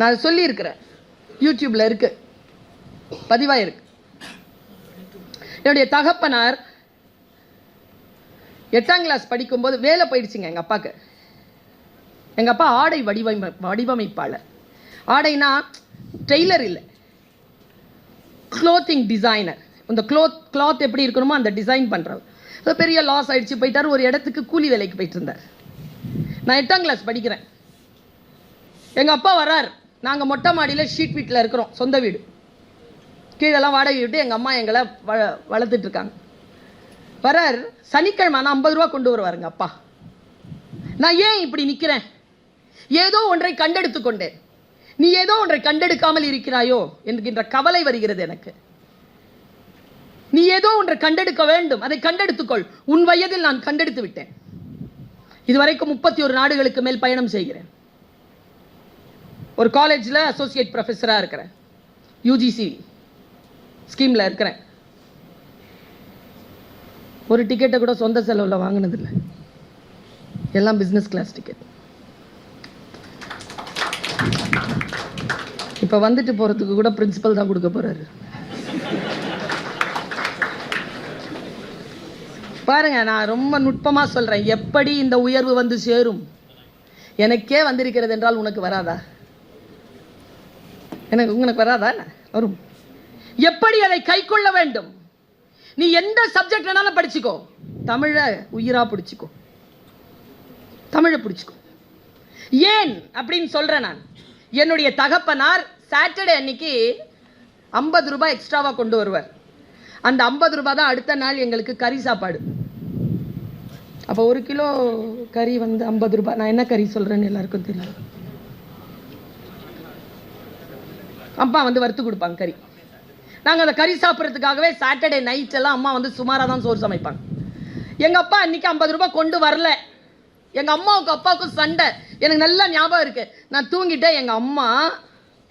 நான் சொல்லியிருக்கிறேன். யூடியூப்ல இருக்கு. என்னுடைய தகப்பனார் எட்டாம் கிளாஸ் படிக்கும்போது வேலை போயிடுச்சுங்க எங்கள் அப்பாவுக்கு எங்கள் அப்பா ஆடை வடிவமை வடிவமைப்பாளர். ஆடைனா டெய்லர் இல்லை. க்ளோத்திங் டிசைனர் இந்த க்ளோத் கிளாத் எப்படி இருக்கணுமோ அந்த டிசைன் பண்ணுறவர் பெரிய லாஸ் ஆகிடுச்சு போயிட்டார் ஒரு இடத்துக்கு கூலி வேலைக்கு போயிட்டு இருந்தார். நான் எட்டாம் கிளாஸ் படிக்கிறேன். எங்கள் அப்பா வர்றார். நாங்கள் மொட்டை மாடியில் ஷீட் வீட்டில் இருக்கிறோம் சொந்த வீடு. கீழெல்லாம் வாடகை விட்டு எங்கள் அம்மா எங்களை வ வளர்த்துட்ருக்காங்க வரார் சனிக்கிழமை ஆனால் ஐம்பது ரூபா கொண்டு வருவாருங்க அப்பா. நான் ஏன் இப்படி நிற்கிறேன் ஏதோ ஒன்றை கண்டெடுத்து கொண்டேன். நீ ஏதோ ஒன்றை கண்டெடுக்காமல் இருக்கிறாயோ என்கின்ற கவலை வருகிறது எனக்கு. நீ ஏதோ ஒன்றை கண்டெடுக்க வேண்டும். அதை கண்டெடுத்துக்கொள் உன் வயதில் நான் கண்டெடுத்து விட்டேன். இதுவரைக்கும் முப்பத்தி ஒரு நாடுகளுக்கு மேல் பயணம் செய்கிறேன். ஒரு காலேஜில் அசோசியேட் ப்ரொஃபஸராக இருக்கிறேன். யூஜிசி ஸ்கீமில் இருக்கிறேன். ஒரு டிக்கெட்டை கூட சொந்த செலவில் வாங்கினதில்லை. எல்லாம் பிஸ்னஸ் கிளாஸ் டிக்கெட் இப்போ வந்துட்டு போகிறதுக்கு கூட பிரின்சிபல் தான் கொடுக்க போகிறாரு பாருங்க நான் ரொம்ப நுட்பமாக சொல்கிறேன் எப்படி இந்த உயர்வு வந்து சேரும்? எனக்கே வந்திருக்கிறது என்றால் உனக்கு வராதா? எனக்கு உங்களுக்கு வராதா வரும். எப்படி அதை கைக்கொள்ள வேண்டும்? நீ எந்த சப்ஜெக்ட் வேணாலும் படிச்சுக்கோ. தமிழை உயிரா பிடிச்சிக்கோ. தமிழை பிடிச்சிக்கோ. ஏன் அப்படின்னு சொல்றேன் நான். என்னுடைய தகப்பனார் சாட்டர்டே அன்னைக்கு ஐம்பது ரூபாய் எக்ஸ்ட்ராவா கொண்டு வருவார். அந்த ஐம்பது ரூபாய் தான் அடுத்த நாள் எங்களுக்கு கறி சாப்பாடு. அப்போ ஒரு கிலோ கறி வந்து ஐம்பது ரூபாய். நான் என்ன கறி சொல்கிறேன்னு எல்லாருக்கும் தெரியும். அப்பா வந்து வறுத்து கொடுப்பாங்க கறி. நாங்கள் அந்த கறி சாப்பிட்றதுக்காகவே சாட்டர்டே நைட் எல்லாம் அம்மா வந்து சுமாராக தான் சோறு சமைப்பாங்க. எங்கள் அப்பா அன்னைக்கு ஐம்பது ரூபாய் கொண்டு வரல. எங்கள் அம்மாவுக்கு அப்பாவுக்கும் சண்டை. எனக்கு நல்லா ஞாபகம் இருக்குது நான் தூங்கிட்டேன். எங்கள் அம்மா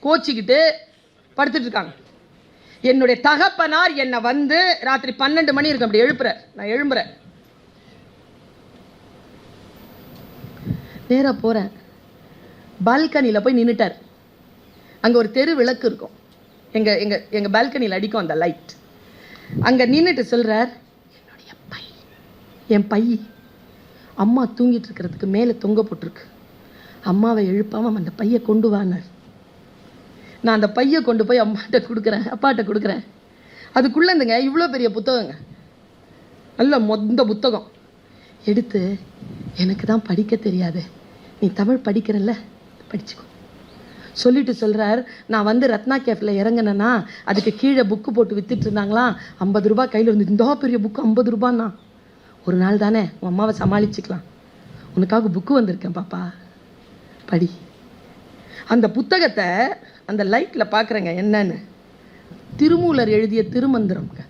கோச்சிக்கிட்டு படுத்துட்டு இருக்காங்க. என்னுடைய தகப்பனார் என்னை வந்து ராத்திரி பன்னெண்டு மணி இருக்கு அப்படி எழுப்புறார் நான் எழும்புறேன். நேராக போகிறேன் பால்கனியில் போய் நின்றுட்டார் அங்கே ஒரு தெரு விளக்கு இருக்கும். எங்கள் எங்கள் எங்கள் பால்கனியில் அடிக்கும் அந்த லைட் அங்கே நின்றுட்டு சொல்கிறார் என்னுடைய பை என் பை அம்மா தூங்கிட்டு இருக்கிறதுக்கு மேலே தொங்க போட்டிருக்கு. அம்மாவை எழுப்பாமல் அந்த பையை கொண்டு வானார் நான் அந்த பையை கொண்டு போய் அம்மாட்ட கொடுக்குறேன் அப்பாட்ட கொடுக்குறேன். அதுக்குள்ளே இருந்துங்க இவ்வளோ பெரிய புத்தகங்க. நல்ல மொந்த புத்தகம். எடுத்து எனக்கு தான் படிக்க தெரியாது. நீ தமிழ் படிக்கிறல்ல? படிச்சுக்கோ. சொல்லிட்டு சொல்கிறார் நான் வந்து ரத்னா கேஃபில் இறங்கினேன்னா அதுக்கு கீழே புக்கு போட்டு வித்துட்டு இருந்தாங்களாம் ஐம்பது ரூபா கையில் இருந்து இந்த பெரிய புக்கு ஐம்பது ரூபான்னா. ஒரு நாள் தானே உன் அம்மாவை சமாளிச்சுக்கலாம். உனக்காக புக்கு வந்திருக்கேன் பாப்பா. படி. அந்த புத்தகத்தை அந்த லைட்டில் பார்க்குறேங்க என்னன்னு. திருமூலர் எழுதிய திருமந்திரம்ங்க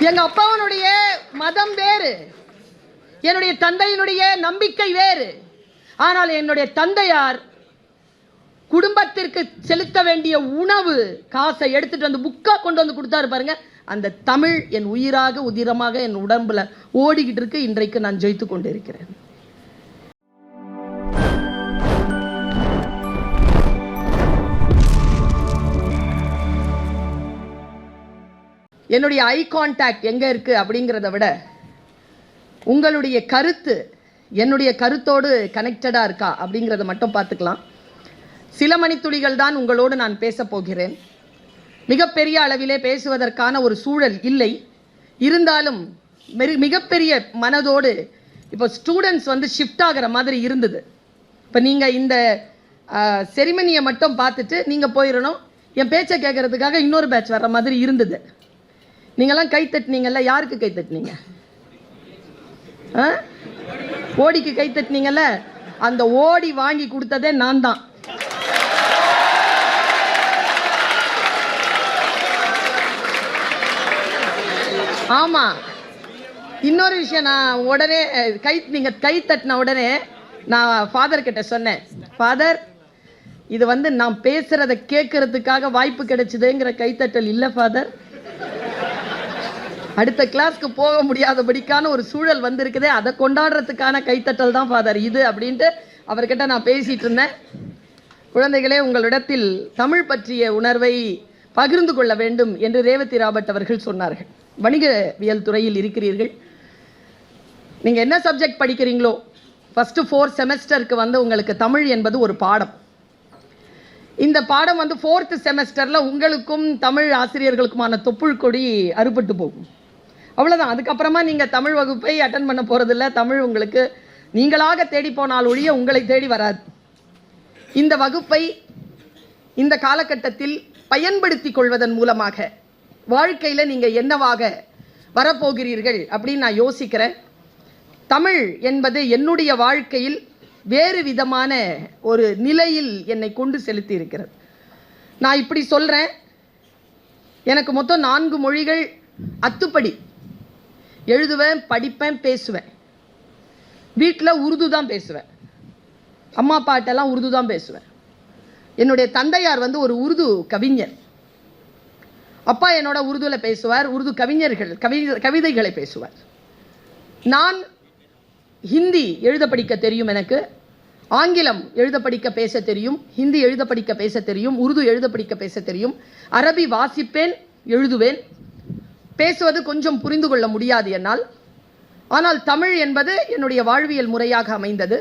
எங்க அப்பாவனுடைய மதம் வேறு. என்னுடைய தந்தையினுடைய நம்பிக்கை வேறு. ஆனால் என்னுடைய தந்தையார் குடும்பத்திற்கு செலுத்த வேண்டிய உணவு காசை எடுத்துட்டு வந்து புக்காக கொண்டு வந்து கொடுத்தாரு பாருங்க. அந்த தமிழ் என் உயிராக உதிரமாக என் உடம்புல ஓடிக்கிட்டு இருக்கு. இன்றைக்கு நான் ஜெயித்து கொண்டு இருக்கிறேன் என்னுடைய ஐ கான்டாக்ட் எங்கே இருக்கு அப்படிங்கிறத விட உங்களுடைய கருத்து என்னுடைய கருத்தோடு கனெக்டடாக இருக்கா அப்படிங்கிறத மட்டும் பார்த்துக்கலாம். சில மணித்துளிகள் தான் உங்களோடு நான் பேசப் போகிறேன். மிகப்பெரிய அளவிலே பேசுவதற்கான ஒரு சூழல் இல்லை. இருந்தாலும் மெரு மிகப்பெரிய மனதோடு இப்போ ஸ்டூடெண்ட்ஸ் வந்து ஷிஃப்ட் ஆகிற மாதிரி இருந்தது. இப்போ நீங்கள் இந்த செரிமனியை மட்டும் பார்த்துட்டு நீங்கள் போயிடணும் என் பேச்சை கேட்கறதுக்காக இன்னொரு பேட்ச் வர்ற மாதிரி இருந்தது. நீங்கள்லாம் கை தட்டினீங்கல்ல யாருக்கு கை தட்டினீங்க? ஆ? ஓடிக்கு கை தட்டினீங்கல்ல அந்த ஓடி வாங்கி கொடுத்ததே நான் தான். ஆமா. இன்னொரு விஷயம் நான் உடனே கை நீங்க கை தட்டின உடனே நான் ஃபாதர் கிட்ட சொன்னேன். ஃபாதர் இது வந்து நான் பேசுகிறத கேட்கறதுக்காக வாய்ப்பு கிடைச்சதுங்கிற கைத்தட்டல் இல்லை ஃபாதர் அடுத்த கிளாஸ்க்கு போக முடியாதபடிக்கான ஒரு சூழல் வந்திருக்குதே அதை கொண்டாடுறதுக்கான கைத்தட்டல் தான் ஃபாதர் இது அப்படின்ட்டு அவர்கிட்ட நான் பேசிகிட்டு இருந்தேன். குழந்தைகளே உங்களிடத்தில் தமிழ் பற்றிய உணர்வை பகிர்ந்து கொள்ள வேண்டும் என்று ரேவதி ராபர்ட் அவர்கள் சொன்னார்கள். வணிகவியல் துறையில் இருக்கிறீர்கள். நீங்கள் என்ன சப்ஜெக்ட் படிக்கிறீங்களோ ஃபஸ்ட்டு ஃபோர் செமஸ்டருக்கு வந்து உங்களுக்கு தமிழ் என்பது ஒரு பாடம். இந்த பாடம் வந்து ஃபோர்த் செமஸ்டரில் உங்களுக்கும் தமிழ் ஆசிரியர்களுக்குமான தொப்புள் கொடி அறுபட்டு போகும். அவ்வளோதான் அதுக்கப்புறமா நீங்கள் தமிழ் வகுப்பை அட்டன் பண்ண போகிறதில்ல தமிழ் உங்களுக்கு நீங்களாக தேடி போனால் ஒழிய உங்களை தேடி வராது. இந்த வகுப்பை இந்த காலகட்டத்தில் பயன்படுத்தி கொள்வதன் மூலமாக வாழ்க்கையில் நீங்கள் என்னவாக வரப்போகிறீர்கள் அப்படின்னு நான் யோசிக்கிறேன். தமிழ் என்பது என்னுடைய வாழ்க்கையில் வேறு விதமான ஒரு நிலையில் என்னை கொண்டு செலுத்தி இருக்கிறது நான் இப்படி சொல்கிறேன் எனக்கு மொத்தம் நான்கு மொழிகள் அத்துப்படி. எழுதுவேன் படிப்பேன் பேசுவேன். வீட்டில் உருது தான் பேசுவேன். அம்மா அப்பாட்டெல்லாம் உருது தான் பேசுவேன். என்னுடைய தந்தையார் வந்து ஒரு உருது கவிஞர். அப்பா என்னோட உருதுவில் பேசுவார் உருது கவிஞர்கள் கவி கவிதைகளை பேசுவார். நான் ஹிந்தி எழுத படிக்க தெரியும் எனக்கு ஆங்கிலம் எழுத படிக்க பேச தெரியும் ஹிந்தி எழுத படிக்க பேச தெரியும் உருது எழுத படிக்க பேச தெரியும் அரபி வாசிப்பேன் எழுதுவேன். பேசுவது கொஞ்சம் புரிந்து கொள்ள முடியாது என்னால். ஆனால் தமிழ் என்பது என்னுடைய வாழ்வியல் முறையாக அமைந்தது.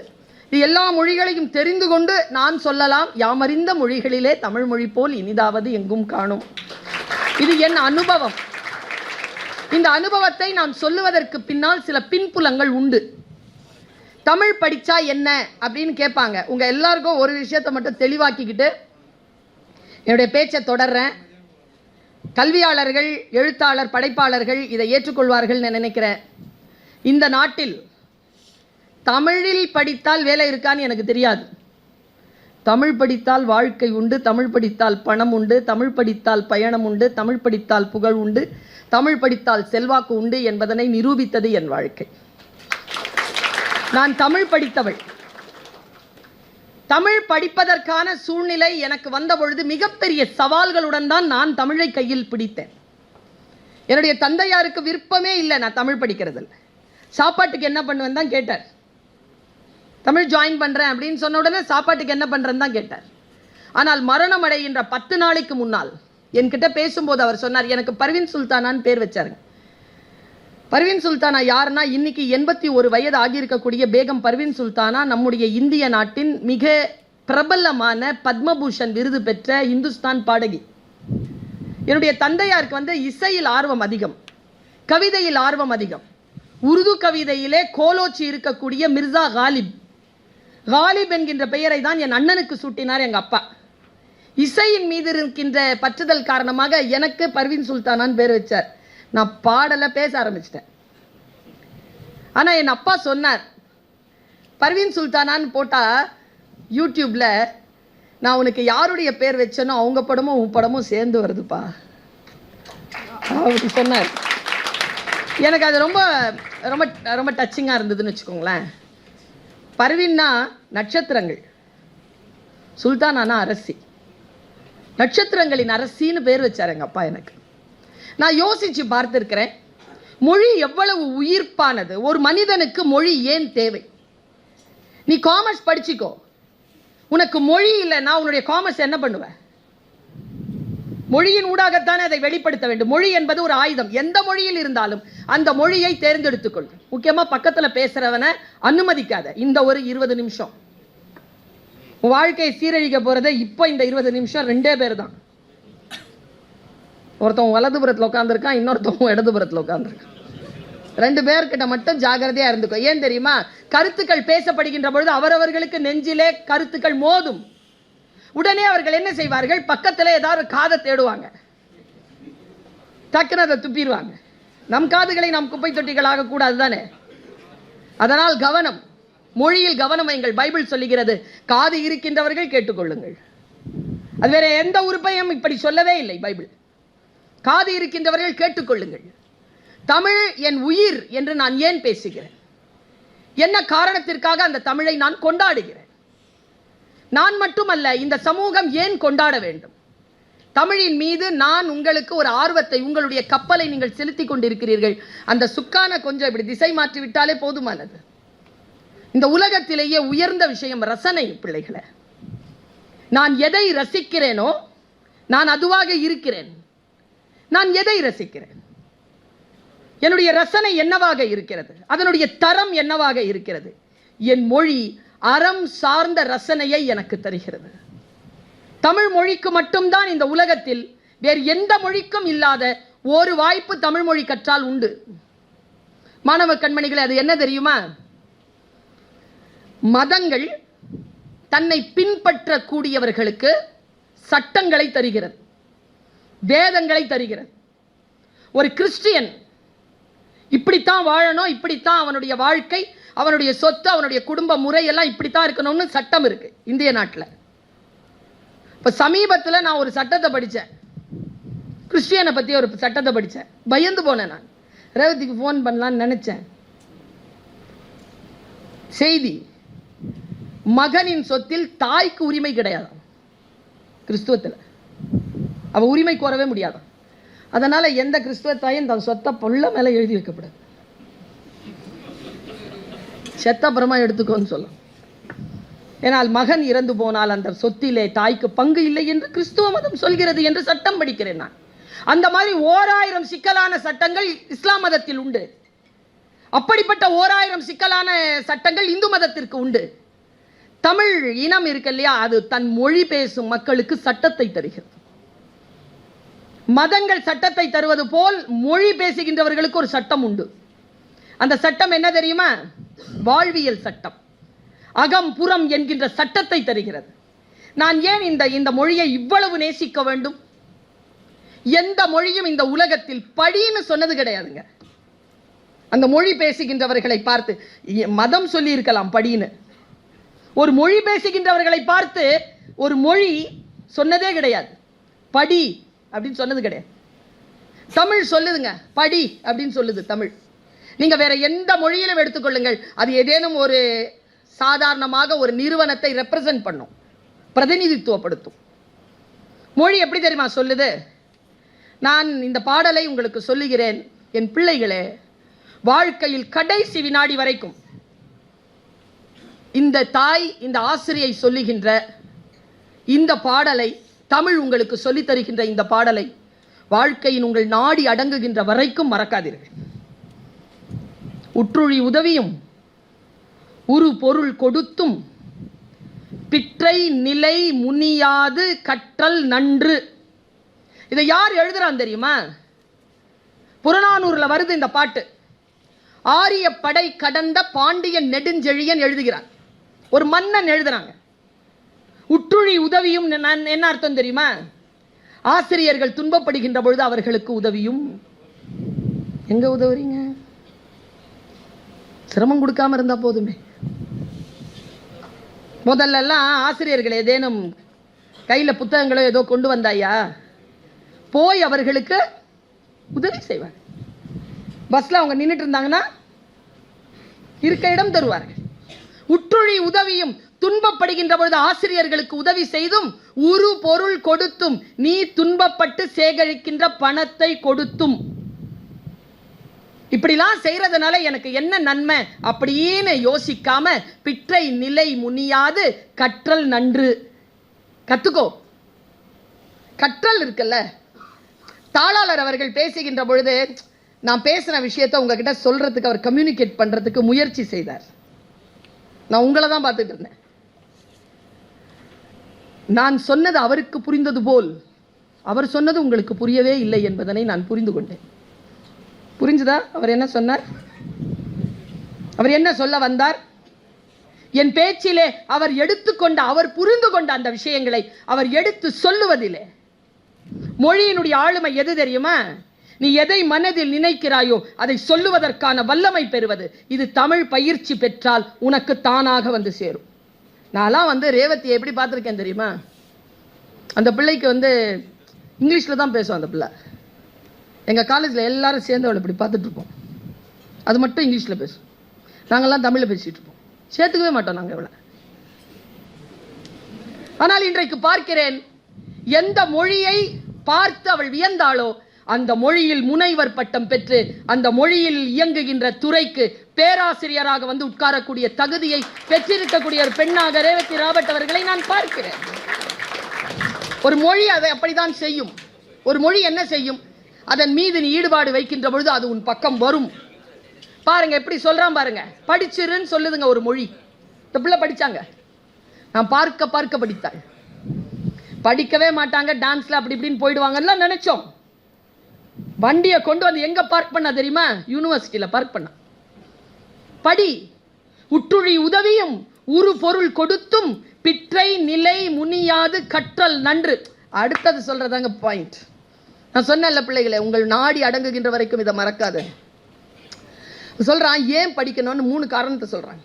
இது எல்லா மொழிகளையும் தெரிந்து கொண்டு நான் சொல்லலாம். யாமறிந்த மொழிகளிலே தமிழ் மொழி போல் இனிதாவது எங்கும் காணும். இது என் அனுபவம். இந்த அனுபவத்தை நான் சொல்லுவதற்கு பின்னால் சில பின்புலங்கள் உண்டு. தமிழ் படித்தா என்ன அப்படின்னு கேட்பாங்க. உங்கள் எல்லாருக்கும் ஒரு விஷயத்தை மட்டும் தெளிவாக்கிக்கிட்டு என்னுடைய பேச்சை தொடர்றேன். கல்வியாளர்கள் எழுத்தாளர் படைப்பாளர்கள் இதை ஏற்றுக்கொள்வார்கள் நான் நினைக்கிறேன். இந்த நாட்டில் தமிழில் படித்தால் வேலை இருக்கான்னு எனக்கு தெரியாது. தமிழ் படித்தால் வாழ்க்கை உண்டு தமிழ் படித்தால் பணம் உண்டு தமிழ் படித்தால் பயணம் உண்டு தமிழ் படித்தால் புகழ் உண்டு தமிழ் படித்தால் செல்வாக்கு உண்டு என்பதனை நிரூபித்தது என் வாழ்க்கை. நான் தமிழ் படித்தவள். தமிழ் படிப்பதற்கான சூழ்நிலை எனக்கு வந்த பொழுது மிகப்பெரிய சவால்களுடன் தான் நான் தமிழை கையில் பிடித்தேன். என்னுடைய தந்தையாருக்கு விருப்பமே இல்லை நான் தமிழ் படிக்கிறதில். சாப்பாட்டுக்கு என்ன பண்ணுவேன் தான் கேட்டார். தமிழ் ஜாயின் பண்ணுறேன் அப்படின்னு சொன்ன உடனே சாப்பாட்டுக்கு என்ன பண்ணுறேன்னு தான் கேட்டார். ஆனால் மரணம் அடைகின்ற பத்து நாளைக்கு முன்னால் என்கிட்ட பேசும்போது அவர் சொன்னார் எனக்கு பர்வின் சுல்தானான்னு பேர் வச்சாருங்க. பர்வீன் சுல்தானா யாருன்னா இன்னைக்கு எண்பத்தி ஒரு வயது ஆகியிருக்கக்கூடிய பேகம் பர்வீன் சுல்தானா நம்முடைய இந்திய நாட்டின் மிக பிரபலமான பத்மபூஷன் விருது பெற்ற இந்துஸ்தான் பாடகி. என்னுடைய தந்தையாருக்கு வந்து இசையில் ஆர்வம் அதிகம் கவிதையில் ஆர்வம் அதிகம். உருது கவிதையிலே கோலோச்சி இருக்கக்கூடிய மிர்சா காலிப். காலிப் என்கின்ற பெயரை தான் என் அண்ணனுக்கு சூட்டினார் எங்கள் அப்பா. இசையின் மீது இருக்கின்ற பற்றுதல் காரணமாக எனக்கு பர்வீன் சுல்தானான்னு பேர் வச்சார். நான் பாடல பேச ஆரம்பிச்சிட்டேன். ஆனால் என் அப்பா சொன்னார் பர்வீன் சுல்தானான்னு போட்டால் யூடியூப்பில் நான் உனக்கு யாருடைய பேர் வச்சேனோ அவங்க படமும் உன் படமும் சேர்ந்து வருதுப்பா. அப்படி சொன்னார். எனக்கு அது ரொம்ப ரொம்ப ரொம்ப டச்சிங்காக இருந்ததுன்னு வச்சுக்கோங்களேன். பர்வீன்னா நட்சத்திரங்கள் சுல்தானானா அரசி. நட்சத்திரங்களின் அரசின்னு பேர் வச்சார் எங்கள் அப்பா எனக்கு. நான் யோசிச்சு பார்த்துருக்கிறேன். மொழி எவ்வளவு உயிர்ப்பானது. ஒரு மனிதனுக்கு மொழி ஏன் தேவை? நீ காமர்ஸ் படிச்சுக்கோ. உனக்கு மொழி இல்லைன்னா உன்னுடைய காமர்ஸ் என்ன பண்ணுவ? மொழியின் ஊடாகத்தானே அதை வெளிப்படுத்த வேண்டும். மொழி என்பது ஒரு ஆயுதம். எந்த மொழியில் இருந்தாலும் அந்த மொழியை தேர்ந்தெடுத்துக்கொள். முக்கியமா பக்கத்துல பேசுறவனை அனுமதிக்காத. இந்த ஒரு இருபது நிமிஷம். வாழ்க்கையை சீரழிக்க போகிறத இப்போ இந்த இருபது நிமிஷம். ரெண்டே பேர் தான். ஒருத்தன் வலதுபுறத்தில் உட்காந்துருக்கான் இன்னொருத்தவன் இடதுபுறத்தில் உட்காந்துருக்கான் ரெண்டு பேர்கிட்ட மட்டும் ஜாகிரதையா இருந்துக்கோ. ஏன் தெரியுமா? கருத்துக்கள் பேசப்படுகின்ற பொழுது அவரவர்களுக்கு நெஞ்சிலே கருத்துக்கள் மோதும். உடனே அவர்கள் என்ன செய்வார்கள்? பக்கத்துல ஏதாவது காதை தேடுவாங்க. டக்குன்னு அதை துப்பிடுவாங்க. நம் காதுகளை நாம் குப்பை தொட்டிகளாக கூடாது தானே? அதனால் கவனம் மொழியில் கவனம் எங்கள் பைபிள் சொல்லுகிறது. காது இருக்கின்றவர்கள் கேட்டுக்கொள்ளுங்கள். அது வேற எந்த உறுப்பையும் இப்படி சொல்லவே இல்லை பைபிள். காது இருக்கின்றவர்கள் கேட்டுக்கொள்ளுங்கள். தமிழ் என் உயிர் என்று நான் ஏன் பேசுகிறேன்? என்ன காரணத்திற்காக அந்த தமிழை நான் கொண்டாடுகிறேன்? நான் மட்டுமல்ல இந்த சமூகம் ஏன் கொண்டாட வேண்டும்? தமிழின் மீது நான் உங்களுக்கு ஒரு ஆர்வத்தை உங்களுடைய கப்பலை நீங்கள் செலுத்தி கொண்டிருக்கிறீர்கள். அந்த சுக்கான கொஞ்சம் இப்படி திசை மாற்றி விட்டாலே போதுமானது. இந்த உலகத்திலேயே உயர்ந்த விஷயம் ரசனை பிள்ளைகளை. நான் எதை ரசிக்கிறேனோ நான் அதுவாக இருக்கிறேன். நான் எதை ரசிக்கிறேன்? என்னுடைய ரசனை என்னவாக இருக்கிறது? அதனுடைய தரம் என்னவாக இருக்கிறது? என் மொழி அறம் சார்ந்த ரசனையை எனக்கு தருகிறது. தமிழ் மொழிக்கு மட்டும்தான் இந்த உலகத்தில் வேறு எந்த மொழிக்கும் இல்லாத ஒரு வாய்ப்பு தமிழ் மொழி கற்றால் உண்டு. மாணவ கண்மணிகளை அது என்ன தெரியுமா? மதங்கள் தன்னை பின்பற்றக்கூடியவர்களுக்கு சட்டங்களை தருகிறது. வேதங்களை தருகிறது. ஒரு கிறிஸ்டியன் இப்படித்தான் வாழணும் இப்படித்தான் அவனுடைய வாழ்க்கை அவனுடைய சொத்து அவனுடைய குடும்ப முறை எல்லாம் இப்படித்தான் இருக்கணும்னு சட்டம் இருக்கு இந்திய நாட்டில். இப்போ சமீபத்தில் நான் ஒரு சட்டத்தை படித்தேன் கிறிஸ்டியனை பற்றி ஒரு சட்டத்தை படித்தேன் பயந்து போனேன் நான். ரேவதிக்கு ஃபோன் பண்ணலான்னு நினச்சேன். செய்தி மகனின் சொத்தில் தாய்க்கு உரிமை கிடையாது கிறிஸ்துவத்தில். அவ உரிமை கோரவே முடியாது. அதனால எந்த கிறிஸ்துவ தாயும் தன் சொத்தை பொல்ல மேலே எழுதி வைக்கப்படாது. செத்த அப்புறமா எடுத்துக்கோன்னு சொல்லும் ஏனால் மகன் இறந்து போனால் அந்த சொத்திலே தாய்க்கு பங்கு இல்லை என்று கிறிஸ்துவ மதம் சொல்கிறது என்று சட்டம் படிக்கிறேன் நான். அந்த மாதிரி ஓராயிரம் சிக்கலான சட்டங்கள் இஸ்லாம் மதத்தில் உண்டு. அப்படிப்பட்ட ஓராயிரம் சிக்கலான சட்டங்கள் இந்து மதத்திற்கு உண்டு. தமிழ் இனம் இருக்கு இல்லையா? அது தன் மொழி பேசும் மக்களுக்கு சட்டத்தை தருகிறது. மதங்கள் சட்டத்தை தருவது போல் மொழி பேசுகின்றவர்களுக்கு ஒரு சட்டம் உண்டு. அந்த சட்டம் என்ன தெரியுமா? வாழ்வியல் சட்டம். அகம் புறம் என்கின்ற சட்டத்தை தருகிறது. நான் ஏன் இந்த இந்த மொழியை இவ்வளவு நேசிக்க வேண்டும்? எந்த மொழியும் இந்த உலகத்தில் படின்னு சொன்னது கிடையாதுங்க. அந்த மொழி பேசுகின்றவர்களை பார்த்து மதம் சொல்லி இருக்கலாம் படின்னு. ஒரு மொழி பேசுகின்றவர்களை பார்த்து ஒரு மொழி சொன்னதே கிடையாது. படி அப்படின்னு சொன்னது கிடையாது. தமிழ் சொல்லுதுங்க. படி அப்படின்னு சொல்லுது தமிழ். நீங்கள் வேற எந்த மொழியிலும் எடுத்துக்கொள்ளுங்கள். அது ஏதேனும் ஒரு சாதாரணமாக ஒரு நிறுவனத்தை ரெப்ரசன்ட் பண்ணும். பிரதிநிதித்துவப்படுத்தும். மொழி எப்படி தெரியுமா சொல்லுது? நான் இந்த பாடலை உங்களுக்கு சொல்லுகிறேன். என் பிள்ளைகளே வாழ்க்கையில் கடைசி வினாடி வரைக்கும் இந்த தாய் இந்த ஆசிரியை சொல்லுகின்ற இந்த பாடலை தமிழ் உங்களுக்கு சொல்லித் தருகின்ற இந்த பாடலை வாழ்க்கையின் உங்கள் நாடி அடங்குகின்ற வரைக்கும் மறக்காதீர்கள். உற்றுழி உதவியும் உரு பொருள் கொடுத்தும் பிற்றை நிலை முனியாது கற்றல் நன்று. இதை யார் எழுதுறான் தெரியுமா? புறநானூறுல வருது இந்த பாட்டு. ஆரிய படை கடந்த பாண்டியன் நெடுஞ்செழியன் எழுதுகிறார். ஒரு மன்னன் எழுதுறாங்க. உற்றுழி உதவியும் நான் என்ன அர்த்தம் தெரியுமா? ஆசிரியர்கள் துன்பப்படுகின்ற பொழுது அவர்களுக்கு உதவியும். எங்க உதவுறீங்க? சிரமம் கொடுக்காம இருந்தா போதுமே. முதல்ல எல்லாம் ஆசிரியர்கள் ஏதேனும் கையில புத்தகங்களோ ஏதோ கொண்டு வந்தாயா? போய் அவர்களுக்கு உதவி செய்வார். பஸ்ல அவங்க நின்றுட்டு இருந்தாங்கன்னா இருக்க இடம் தருவார்கள். உற்றுழி உதவியும் துன்பப்படுகின்ற பொழுது ஆசிரியர்களுக்கு உதவி செய்தும் உரு பொருள் கொடுத்தும் நீ துன்பப்பட்டு சேகரிக்கின்ற பணத்தை கொடுத்தும். இப்படிலாம் செய்கிறதுனால எனக்கு என்ன நன்மை அப்படின்னு யோசிக்காம பிற்றை நிலை முனியாது கற்றல் நன்று. கத்துக்கோ. கற்றல் இருக்குல்ல. தாளாளர் அவர்கள் பேசுகின்ற பொழுது நான் பேசின விஷயத்தை உங்ககிட்ட சொல்றதுக்கு அவர் கம்யூனிகேட் பண்றதுக்கு முயற்சி செய்தார். நான் உங்களை தான் பார்த்துட்டு இருந்தேன். நான் சொன்னது அவருக்கு புரிந்தது போல். அவர் சொன்னது உங்களுக்கு புரியவே இல்லை என்பதனை நான் புரிந்து கொண்டேன். புரிஞ்சுதா? அவர் என்ன சொன்னார்? அவர் என்ன சொல்ல வந்தார்? என் பேச்சிலே அவர் எடுத்துக்கொண்ட அவர் புரிந்து கொண்ட அந்த விஷயங்களை அவர் எடுத்து சொல்லுவதிலே. மொழியினுடைய ஆளுமை எது தெரியுமா? நீ எதை மனதில் நினைக்கிறாயோ அதை சொல்லுவதற்கான வல்லமை பெறுவது. இது தமிழ் பயிற்சி பெற்றால் உனக்கு தானாக வந்து சேரும். நான்லாம் வந்து ரேவதியை எப்படி பார்த்துருக்கேன் தெரியுமா? அந்த பிள்ளைக்கு வந்து இங்கிலீஷில் தான் பேசும் அந்த பிள்ளை. எங்கள் காலேஜில் எல்லாரும் சேர்ந்து அவளை இப்படி பார்த்துட்ருப்போம் அது மட்டும் இங்கிலீஷில் பேசும். நாங்கள்லாம் தமிழில் பேசிகிட்டு இருப்போம். சேர்த்துக்கவே மாட்டோம் நாங்கள் இவளை. ஆனால் இன்றைக்கு பார்க்கிறேன் எந்த மொழியை பார்த்து அவள் வியந்தாளோ அந்த மொழியில் முனைவர் பட்டம் பெற்று அந்த மொழியில் இயங்குகின்ற துறைக்கு பேராசிரியராக வந்து உட்காரக்கூடிய தகுதியை பெற்றிருக்கக்கூடிய ஒரு பெண்ணாக ரேவதி ராபர்ட் அவர்களை நான் பார்க்கிறேன். ஒரு மொழி அதை அப்படித்தான் செய்யும். ஒரு மொழி என்ன செய்யும்? அதன் மீது நீ ஈடுபாடு வைக்கின்ற பொழுது அது உன் பக்கம் வரும். பாருங்க எப்படி சொல்றான் பாருங்க. படிச்சிருன்னு சொல்லுதுங்க ஒரு மொழி. இந்த பிள்ளை படிச்சாங்க. நான் பார்க்க பார்க்க படித்தாள். படிக்கவே மாட்டாங்க டான்ஸ்ல அப்படி இப்படின்னு போயிடுவாங்கன்னு நினைச்சோம். வண்டியை கொண்டு வந்து எங்கே பார்க் பண்ண தெரியுமா? யூனிவர்சிட்டியில் பார்க் பண்ண. படி உற்றுழி உதவியும் உரு பொருள் கொடுத்தும் பிற்றை நிலை முனியாது கற்றல் நன்று. அடுத்தது சொல்கிறதாங்க பாயிண்ட் நான் சொன்னேன்ல பிள்ளைகளே உங்கள் நாடி அடங்குகின்ற வரைக்கும் இதை மறக்காது. சொல்கிறான் ஏன் படிக்கணும்னு? மூணு காரணத்தை சொல்கிறான்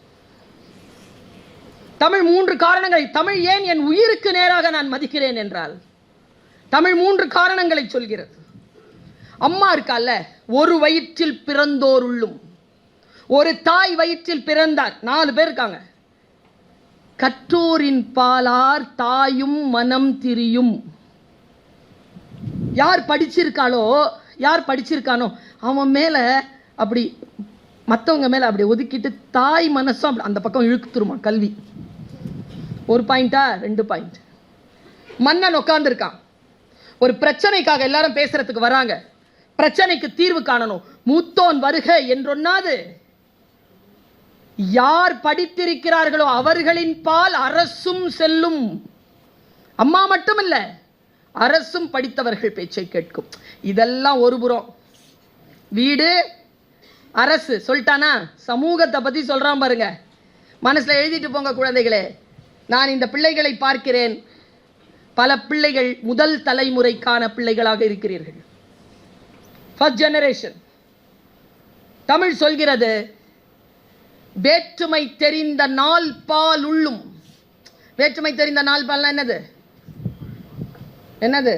தமிழ் மூன்று காரணங்களை தமிழ் ஏன் என் உயிருக்கு நேராக நான் மதிக்கிறேன்? என்றால் தமிழ் மூன்று காரணங்களை சொல்கிறது. அம்மா இருக்கால்ல ஒரு வயிற்றில் பிறந்தோருள்ளும். ஒரு தாய் வயிற்றில் பிறந்தார். நாலு பேர் இருக்காங்க. கற்றோரின் பாலார் தாயும் மனம் திரியும். யார் படிச்சிருக்காளோ யார் படிச்சிருக்கானோ அவன் மேல அப்படி மற்றவங்க மேல அப்படி ஒதுக்கிட்டு தாய் மனசும் அப்படி அந்த பக்கம் இழுத்துருமா கல்வி. ஒரு பாயிண்டா ரெண்டு பாயிண்ட் மன்னன் உட்காந்துருக்கான் ஒரு பிரச்சனைக்காக எல்லாரும் பேசுறதுக்கு வராங்க. பிரச்சனைக்கு தீர்வு காணணும். மூத்தோன் வருக என்றொன்னாது. யார் படித்திருக்கிறார்களோ அவர்களின் பால் அரசும் செல்லும். அம்மா மட்டும் இல்ல அரசும் படித்தவர்கள் பேச்சை கேட்கும். இதெல்லாம் ஒரு புறம். வீடு அரசு சொல்லிட்டானா? சமூகத்தை பத்தி சொல்றான் பாருங்க. மனசுல எழுதிட்டு போங்க குழந்தைகளே. நான் இந்த பிள்ளைகளை பார்க்கிறேன். பல பிள்ளைகள் முதல் தலைமுறைக்கான பிள்ளைகளாக இருக்கிறீர்கள். ஃபர்ஸ்ட் ஜெனரேஷன் தமிழ் சொல்கிறது வேற்றுமை தெரிந்த நாள் பால் உள்ளும். வேற்றுமை தெரிந்த நாள் பால்னா என்னது? என்னது?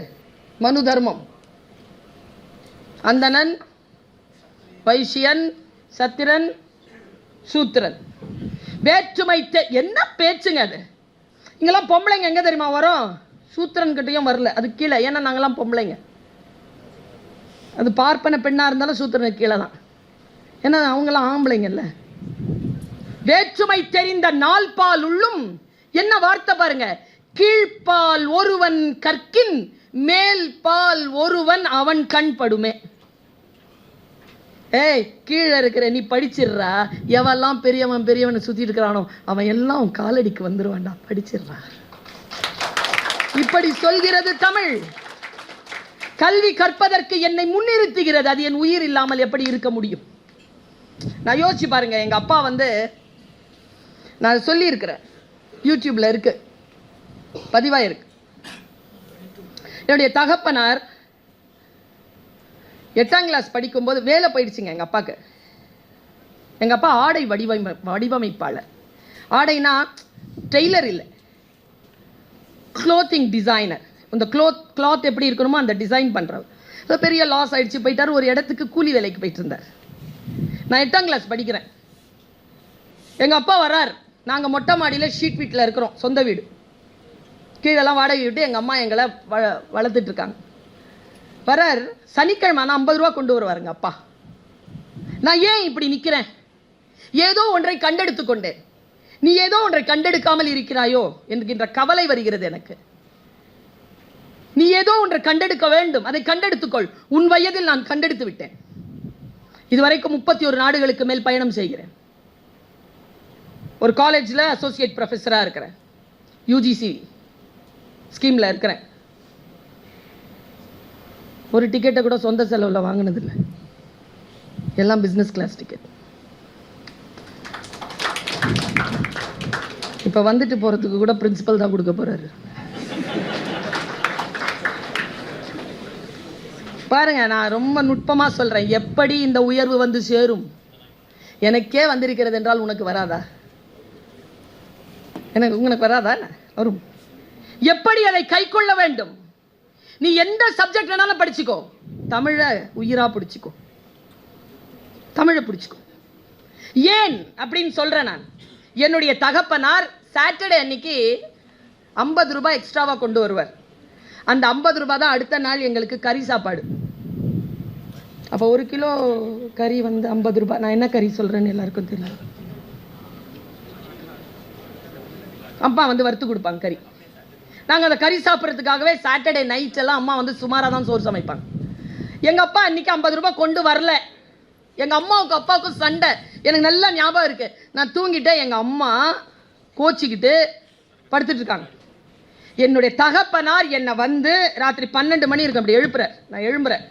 மனு தர்மம். அந்தணன் வைசியன் சத்திரன் சூத்திரன். வேற்றுமை என்ன பேச்சுங்க அது? இங்கெல்லாம் பொம்பளைங்க எங்கே தெரியுமா வரும்? சூத்திரன் கிட்டேயும் வரல. அது கீழே. ஏன்னா நாங்கெல்லாம் பொம்பளைங்க. அது பார்ப்பன பெண்ணா இருந்தாலும் சூத்திரனுக்கு கீழே தான். ஏன்னா அவங்களாம் ஆம்பளைங்கல்ல. வேற்றுமை தெரிந்த நால்பால் உள்ளும் என்ன வார்த்தை பாருங்க? கீழ்பால் ஒருவன் கற்கின் மேல் பால் ஒருவன் அவன் கண் படுமே. ஏய் கீழே இருக்கிற நீ படிச்சிடுறா. எவெல்லாம் பெரியவன் பெரியவனை சுத்திட்டு இருக்கிறானோ அவன் எல்லாம் உன் காலடிக்கு வந்துருவான்டா. படிச்சிடுறா. இப்படி சொல்கிறது தமிழ். கல்வி கற்பதற்கு என்னை முன்னிறுத்துகிறது. அது என் உயிர் இல்லாமல் எப்படி இருக்க முடியும்? நான் யோசிச்சு பாருங்க எங்க அப்பா வந்து நான் சொல்லியிருக்கிறேன். யூடியூப்ல இருக்கு. பதிவாயிருக்கு. என்னுடைய தகப்பனார் எட்டாம் கிளாஸ் படிக்கும்போது வேலை போயிடுச்சுங்க எங்கள் அப்பாவுக்கு எங்கள் அப்பா ஆடை வடிவமை வடிவமைப்பாளர். ஆடைனா டெய்லர் இல்லை. க்ளோத்திங் டிசைனர் இந்த க்ளோத் கிளாத் எப்படி இருக்கணுமோ அந்த டிசைன் பண்ணுறவர் பெரிய லாஸ் ஆகிடுச்சு போயிட்டார் ஒரு இடத்துக்கு கூலி வேலைக்கு போயிட்டு இருந்தார். நான் எட்டாம் கிளாஸ் படிக்கிறேன். எங்கள் அப்பா வரார் நாங்கள் மொட்டை மாடியில் ஷீட் வீட்டில் இருக்கிறோம் சொந்த வீடு. கீழெல்லாம் வாடகை விட்டு எங்கள் அம்மா எங்களை வ வளர்த்துட்ருக்காங்க வரார் சனிக்கிழமை நான் ஐம்பது ரூபா கொண்டு வருவாருங்க அப்பா. நான் ஏன் இப்படி நிற்கிறேன் ஏதோ ஒன்றை கண்டெடுத்து கொண்டேன். நீ ஏதோ ஒன்றை கண்டெடுக்காமல் இருக்கிறாயோ என்கின்ற கவலை வருகிறது எனக்கு. நீ ஏதோ ஒன்றை கண்டெடுக்க வேண்டும். அதை கண்டெடுத்துக்கொள். உன் வயதில் நான் கண்டெடுத்து விட்டேன். இதுவரைக்கும் முப்பத்தி ஒரு நாடுகளுக்கு மேல் பயணம் செய்கிறேன். ஒரு காலேஜில் அசோசியேட் ப்ரொஃபஸராக இருக்கிறேன். யூஜிசி ஸ்கீமில் இருக்கிறேன். ஒரு டிக்கெட்டை கூட சொந்த செலவில் வாங்கினதில்லை. எல்லாம் பிஸ்னஸ் கிளாஸ் டிக்கெட் இப்போ வந்துட்டு போகிறதுக்கு கூட பிரின்சிபல் தான் கொடுக்க போகிறாரு பாருங்க நான் ரொம்ப நுட்பமாக சொல்கிறேன் எப்படி இந்த உயர்வு வந்து சேரும்? எனக்கே வந்திருக்கிறது என்றால் உனக்கு வராதா? எனக்கு உங்களுக்கு வராதா வரும். எப்படி அதை கைக்கொள்ள வேண்டும்? நீ எந்த சப்ஜெக்ட் வேணாலும் படிச்சுக்கோ. தமிழை உயிராக பிடிச்சிக்கோ. தமிழை பிடிச்சிக்கோ. ஏன் அப்படின்னு சொல்கிறேன் நான். என்னுடைய தகப்பனார் சாட்டர்டே அன்னைக்கு ஐம்பது ரூபாய் எக்ஸ்ட்ராவாக கொண்டு வருவார். அந்த ஐம்பது ரூபாய் தான் அடுத்த நாள் எங்களுக்கு கறி சாப்பாடு. அப்போ ஒரு கிலோ கறி வந்து ஐம்பது ரூபாய் நான் என்ன கறி சொல்கிறேன்னு எல்லாருக்கும் தெரியும். அப்பா வந்து வறுத்து கொடுப்பாங்க கறி. நாங்கள் அந்த கறி சாப்பிட்றதுக்காகவே சாட்டர்டே நைட் எல்லாம் அம்மா வந்து சுமாராக தான் சோறு சமைப்பாங்க. எங்கள் அப்பா அன்னைக்கு ஐம்பது ரூபாய் கொண்டு வரல. எங்கள் அம்மாவுக்கு அப்பாவுக்கும் சண்டை. எனக்கு நல்லா ஞாபகம் இருக்குது நான் தூங்கிட்டேன் எங்கள் அம்மா கோச்சிக்கிட்டு படுத்துட்டு இருக்காங்க. என்னுடைய தகப்பனார் என்னை வந்து ராத்திரி பன்னெண்டு மணி இருக்கு அப்படி எழுப்புறேன் நான் எழும்புறேன்.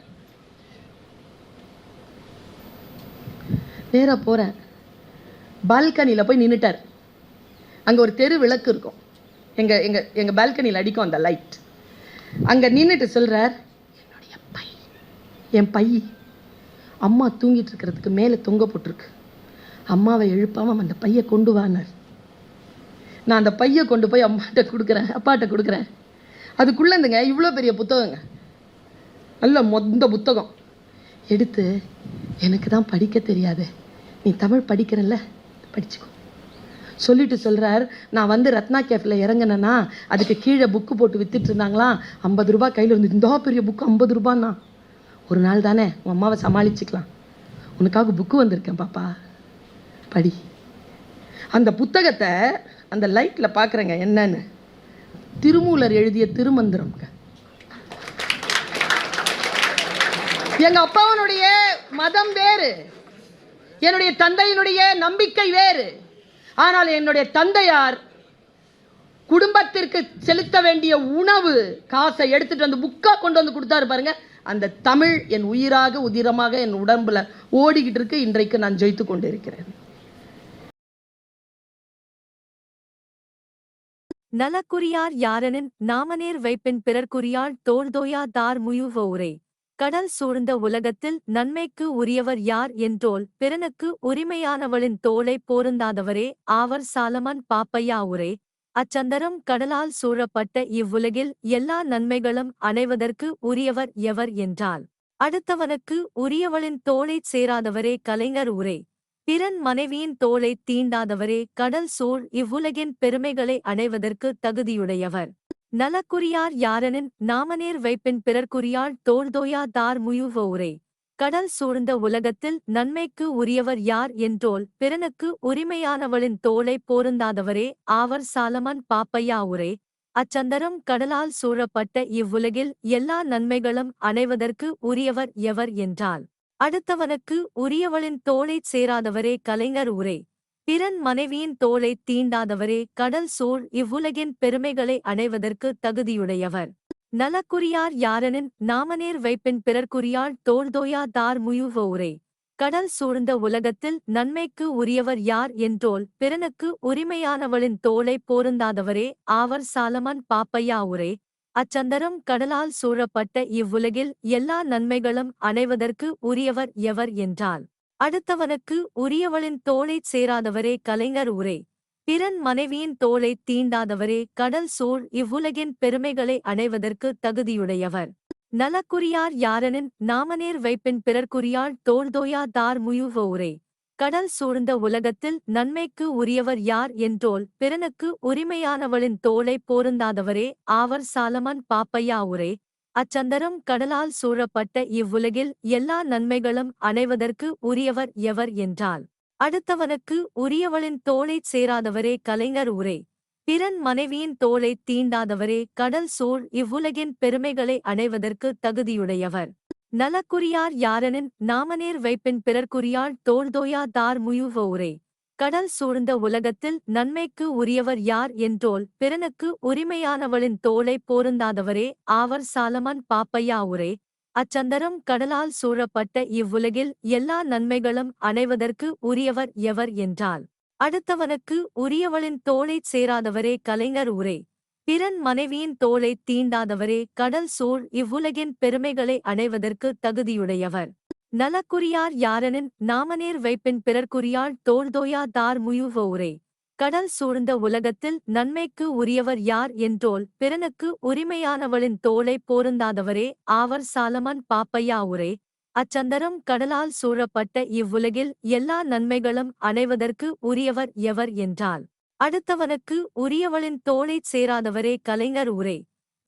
நேராக போகிறேன் பால்கனியில் போய் நின்றுட்டார் அங்கே ஒரு தெரு விளக்கு இருக்கும். எங்கள் எங்கள் எங்கள் பால்கனியில் அடிக்கும் அந்த லைட் அங்கே நின்றுட்டு சொல்கிறார் என்னுடைய பை என் பை அம்மா தூங்கிட்டு இருக்கிறதுக்கு மேலே தொங்க போட்டிருக்கு. அம்மாவை எழுப்பாமல் அந்த பையை கொண்டு வானார் நான் அந்த பையை கொண்டு போய் அம்மாட்ட கொடுக்குறேன் அப்பாட்ட கொடுக்குறேன். அதுக்குள்ளே இருந்துங்க இவ்வளோ பெரிய புத்தகங்க. நல்ல மொந்த புத்தகம். எடுத்து எனக்கு தான் படிக்க தெரியாது. நீ தமிழ் படிக்கிறல்ல? படிச்சுக்கோ. சொல்லிட்டு சொல்கிறார் நான் வந்து ரத்னா கேஃபில் இறங்கினேன்னா அதுக்கு கீழே புக்கு போட்டு வித்துட்டு இருந்தாங்களாம் ஐம்பது ரூபா கையில் இருந்து இந்த பெரிய புக்கு ஐம்பது ரூபான்னா. ஒரு நாள் தானே உன் அம்மாவை சமாளிச்சுக்கலாம். உனக்காக புக்கு வந்திருக்கேன் பாப்பா. படி. அந்த புத்தகத்தை அந்த லைட்டில் பார்க்குறேங்க என்னன்னு. திருமூலர் எழுதிய திருமந்திரம்ங்க. எங்கள் அப்பாவனுடைய மதம் வேறு. என்னுடைய தந்தையினுடைய நம்பிக்கை வேறு. ஆனால் என்னுடைய தந்தையார் குடும்பத்திற்கு செலுத்த வேண்டிய உணவு காசை எடுத்துட்டு வந்து புக்கா கொண்டு வந்து கொடுத்தாரு பாருங்க. அந்த தமிழ் என் உயிராக உதிரமாக என் உடம்புல ஓடிக்கிட்டு இருக்கு. இன்றைக்கு நான் ஜெயித்து கொண்டிருக்கிறேன். நலக்குரியார் யாரெனின் நாமநேர் வைப்பின் பிறர்க்குரியாள் தோல்தோயா தார் முயுவோரே கடல் சூழ்ந்த உலகத்தில் நன்மைக்கு உரியவர் யார் என்றோல் பிறனுக்கு உரிமையானவளின் தோளை போருந்தாதவரே ஆவர் சாலமன் பாப்பையாவுரே அச்சந்தரம் கடலால் சூழப்பட்ட இவ்வுலகில் எல்லா நன்மைகளும் அணைவதற்கு உரியவர் எவர் என்றால். அடுத்தவனுக்கு உரியவளின் தோளைச் சேராதவரே கலைஞர் உரே. பிறன் மனைவியின் தோளைத் தீண்டாதவரே கடல் சூழ் இவ்வுலகின் பெருமைகளை அடைவதற்கு தகுதியுடையவர். நலக்குரியார் யாரெனின் நாமநேர் வைப்பின் பிறர்க்குரியாள் தோள்தோயா தார் முயுவோரே. கடல் சூழ்ந்த உலகத்தில் நன்மைக்கு உரியவர் யார் என்றோல் பிறனுக்கு உரிமையானவளின் தோளை போருந்தாதவரே ஆவர் சாலமன் பாப்பையா உரே. அச்சந்தரம் கடலால் சூழப்பட்ட இவ்வுலகில் எல்லா நன்மைகளும் அணைவதற்கு உரியவர் எவர் என்றால். அடுத்தவனுக்கு உரியவளின் தோளைச் சேராதவரே கலைஞர் உரே. பிறன் மனைவியின் தோளைத் தீண்டாதவரே கடல் சூழ் இவ்வுலகின் பெருமைகளை அடைவதற்கு தகுதியுடையவர். நலக்குரியார் யாரெனின் நாமநேர் வைப்பின் பிறர்க்குரியாள் தோள்தோயா தார் முயுவோரே. கடல் சூழ்ந்த உலகத்தில் நன்மைக்கு உரியவர் யார் என்றோல் பிறனுக்கு உரிமையானவளின் தோளை போருந்தாதவரே ஆவர் சாலமன் பாப்பையா உரே. அச்சந்தரம் கடலால் சூழப்பட்ட இவ்வுலகில் எல்லா நன்மைகளும் அணைவதற்கு உரியவர் எவர் என்றால் அடுத்தவனுக்கு உரியவளின் தோளைச் சேராதவரே கலைஞர் உரே பிறன் மனைவியின் தோளைத் தீண்டாதவரே கடல் சூழ் இவ்வுலகின் பெருமைகளை அடைவதற்கு தகுதியுடையவர். நலக்குரியார் யாரெனின் நாமநேர் வைப்பின் பிறர்க்குரியாள் தோல்தோயா தார் முயுவோரே கடல் சூழ்ந்த உலகத்தில் நன்மைக்கு உரியவர் யார் என்றோல் பிறனுக்கு உரிமையானவளின் தோளை போருந்தாதவரே ஆவர் சாலமன் பாப்பையா உரே அச்சந்தரம் கடலால் சூழப்பட்ட இவ்வுலகில் எல்லா நன்மைகளும் அணைவதற்கு உரியவர் எவர் என்றால் அடுத்தவனுக்கு உரியவளின் தோளைச் சேராதவரே கலைஞர் உரே பிறன் மனைவியின் தோளைத் தீண்டாதவரே கடல் சூழ் இவ்வுலகின் பெருமைகளை அடைவதற்கு தகுதியுடையவர். நலக்குரியார் யாரெனின் நாமநேர் வைப்பின் பிறர்க்குரியாள் தோல்தோயா தார் முயுவோரே கடல் சூழ்ந்த உலகத்தில் நன்மைக்கு உரியவர் யார் என்றோல் பிறனுக்கு உரிமையானவளின் தோலை போருந்தாதவரே ஆவர் சாலமன் பாப்பையாவுரே அச்சந்தரம் கடலால் சூழப்பட்ட இவ்வுலகில் எல்லா நன்மைகளும் அணைவதற்கு உரியவர் எவர் என்றால் அடுத்தவனுக்கு உரியவளின் தோளைச் சேராதவரே கலைஞர் உரே. பிறன் மனைவியின் தோளைத் தீண்டாதவரே கடல் சூழ் இவ்வுலகின் பெருமைகளை அடைவதற்கு தகுதியுடையவர். நலக்குரியார் யாரெனின் நாமநேர் வைப்பின் பிறர்க்குரியாள் தோள்தோயா தார் முயுவோரே. கடல் சூழ்ந்த உலகத்தில் நன்மைக்கு உரியவர் யார் என்றோல் பிறனுக்கு உரிமையானவளின் தோளை போருந்தாதவரே ஆவர் சாலமன் பாப்பையா உரே. அச்சந்தரம் கடலால் சூழப்பட்ட இவ்வுலகில் எல்லா நன்மைகளும் அணைவதற்கு உரியவர் எவர் என்றால். அடுத்தவனுக்கு உரியவளின் தோளைச் சேராதவரே கலைஞர் உரே.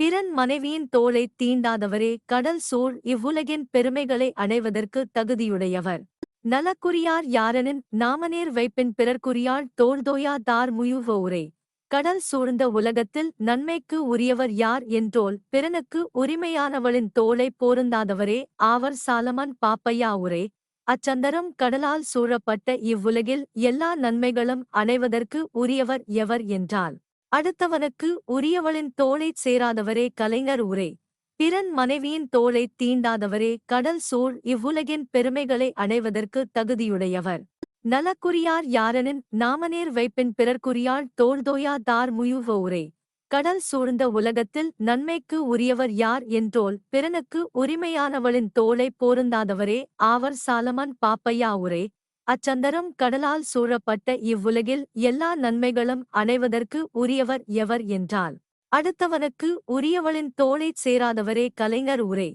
பிறன் மனைவியின் தோளை தீண்டாதவரே கடல் சூழ் இவ்வுலகின் பெருமைகளை அடைவதற்கு தகுதியுடையவர். நலக்குரியார் யாரெனின் நாமநேர் வைப்பின் பிறர்க்குரியாள் தோள்தோயா தார் முயுவோரே. கடல் சூழ்ந்த உலகத்தில் நன்மைக்கு உரியவர் யார் என்றோல் பிறனுக்கு உரிமையானவளின் தோளை போருந்தாதவரே ஆவர் சாலமன் பாப்பையா உரே. அச்சந்தரம் கடலால் சூழப்பட்ட இவ்வுலகில் எல்லா நன்மைகளும் அணைவதற்கு உரியவர் எவர் என்றால் அடுத்தவனுக்கு உரியவளின் தோளைச் சேராதவரே கலைஞர் உரே பிறன் மனைவியின் தோளைத் தீண்டாதவரே கடல் சூழ் இவ்வுலகின் பெருமைகளை அடைவதற்கு தகுதியுடையவர். நலக்குரியார் யாரெனின் நாமநேர் வைப்பின் பிறர்க்குரியாள் தோள்தோயா தார் முயுவோரே கடல் சூழ்ந்த உலகத்தில் நன்மைக்கு உரியவர் யார் என்றோல் பிறனுக்கு உரிமையானவளின் தோளை போருந்தாதவரே ஆவர் சாலமன் பாப்பையா உரே அச்சந்தரம் கடலால் சூழப்பட்ட இவ்வுலகில் எல்லா நன்மைகளும் அணைவதற்கு உரியவர் எவர் என்றால் அடுத்தவனுக்கு உரியவளின் தோளைச் சேராதவரே கலைஞர் உரே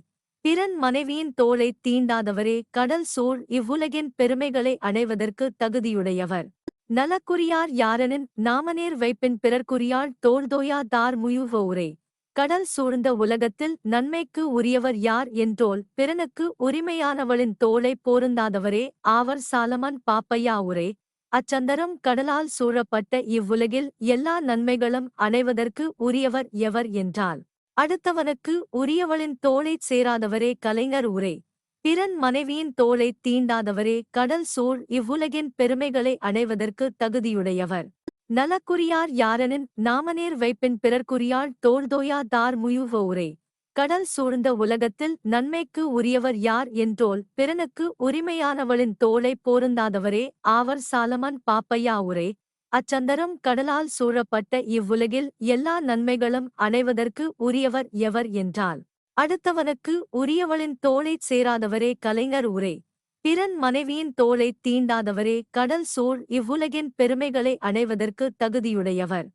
பிறன் மனைவியின் தோளைத் தீண்டாதவரே கடல் சூழ் இவ்வுலகின் பெருமைகளை அடைவதற்கு தகுதியுடையவர். நலக்குரியார் யாரெனின் நாமநேர் வைப்பின் பிறர்க்குரியாள் தோல்தோயா தார் முயுவ உரை கடல் சூழ்ந்த உலகத்தில் நன்மைக்கு உரியவர் யார் என்றோல் பிறனுக்கு உரிமையானவளின் தோளை போருந்தாதவரே ஆவர் சாலமன் பாப்பையா உரே. அச்சந்தரம் கடலால் சூழப்பட்ட இவ்வுலகில் எல்லா நன்மைகளும் அணைவதற்கு உரியவர் எவர் என்றால் அடுத்தவனுக்கு உரியவளின் தோளைச் சேராதவரே கலைஞர் உரே. பிறன் மனைவியின் தோளைத் தீண்டாதவரே கடல் சூழ் இவ்வுலகின் பெருமைகளை அடைவதற்கு தகுதியுடையவர். நலக்குரியார் யாரெனின் நாமநேர் வைப்பின் பிறர்க்குரியாள் தோள்தோயா தார் முயுவோரே. கடல் சூழ்ந்த உலகத்தில் நன்மைக்கு உரியவர் யார் என்றோல் பிறனுக்கு உரிமையானவளின் தோளை போருந்தாதவரே ஆவர் சாலமன் பாப்பையா உரே. அச்சந்தரம் கடலால் சூழப்பட்ட இவ்வுலகில் எல்லா நன்மைகளும் அணைவதற்கு உரியவர் எவர் என்றால். அடுத்தவனுக்கு உரியவளின் தோளைச் சேராதவரே கலைஞர் உரே. பிறன் மனைவியின் தோளைத் தீண்டாதவரே கடல் சூழ் இவ்வுலகின் பெருமைகளை அடைவதற்கு தகுதியுடையவர்.